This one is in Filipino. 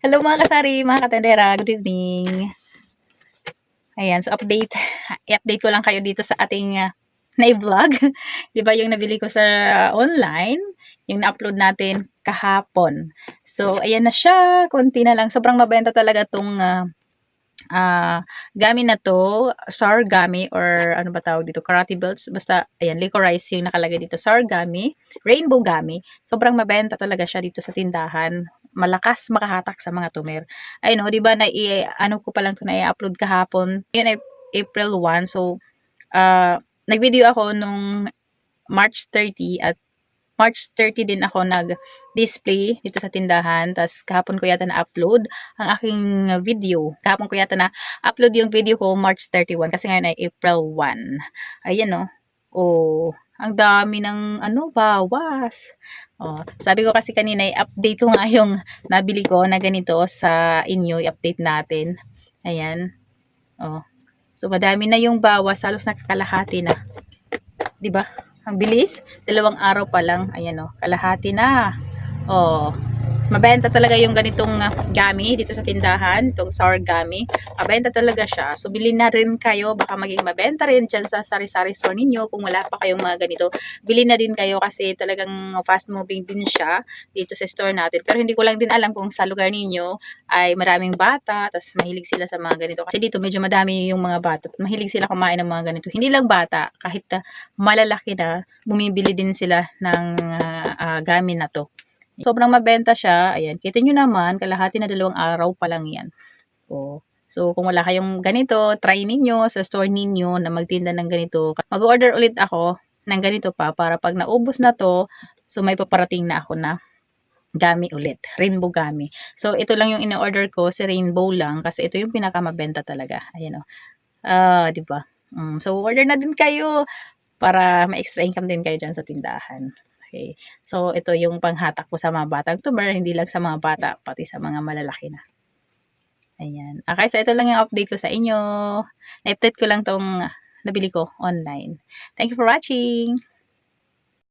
Hello mga kasari, mga katendera. Good evening. Ayan, so update. I-update ko lang kayo dito sa ating uh, na-vlog. Di ba yung nabili ko sa online, yung na-upload natin kahapon. So, ayan na siya. Konti na lang. Sobrang mabenta talaga tong uh, uh, gami na to, gummy or ano ba tawag dito, karate belts. Basta, ayan, licorice yung nakalagay dito, gummy, rainbow gummy. Sobrang mabenta talaga siya dito sa tindahan malakas makahatak sa mga tumer. Ay no, 'di ba na i ano ko pa lang to na i-upload kahapon. Yun ay April 1. So uh, nag-video ako nung March 30 at March 30 din ako nag-display dito sa tindahan. Tapos kahapon ko yata na-upload ang aking video. Kahapon ko yata na-upload yung video ko March 31 kasi ngayon ay April 1. Ayan no. Oh, ang dami ng ano, bawas. Oh, sabi ko kasi kanina, i-update ko nga yung nabili ko na ganito sa inyo, i-update natin. Ayan. Oh. So, madami na yung bawas. Halos nakakalahati na. 'Di ba? Ang bilis. Dalawang araw pa lang. Ayan oh, kalahati na. Oh. Mabenta talaga yung ganitong uh, gami dito sa tindahan, itong sour gami. Mabenta talaga siya. So, bilhin na rin kayo. Baka maging mabenta rin dyan sa sari-sari store ninyo. Kung wala pa kayong mga ganito, bilhin na din kayo kasi talagang fast moving din siya dito sa store natin. Pero hindi ko lang din alam kung sa lugar ninyo ay maraming bata, tapos mahilig sila sa mga ganito. Kasi dito medyo madami yung mga bata. Mahilig sila kumain ng mga ganito. Hindi lang bata, kahit uh, malalaki na, bumibili din sila ng uh, uh, gami na to. Sobrang mabenta siya. Ayan, kita nyo naman, kalahati na dalawang araw pa lang yan. So, so kung wala kayong ganito, try ninyo sa store ninyo na magtinda ng ganito. Mag-order ulit ako ng ganito pa para pag naubos na to, so may paparating na ako na gami ulit. Rainbow gami. So, ito lang yung in-order ko, si rainbow lang, kasi ito yung pinakamabenta talaga. Ayan o. Ah, uh, di ba? Mm, so, order na din kayo para ma-extra income din kayo dyan sa tindahan. Okay. So, ito yung panghatak ko sa mga batang tuber, hindi lang sa mga bata, pati sa mga malalaki na. Ayan. Okay, so ito lang yung update ko sa inyo. Na-update ko lang tong nabili ko online. Thank you for watching!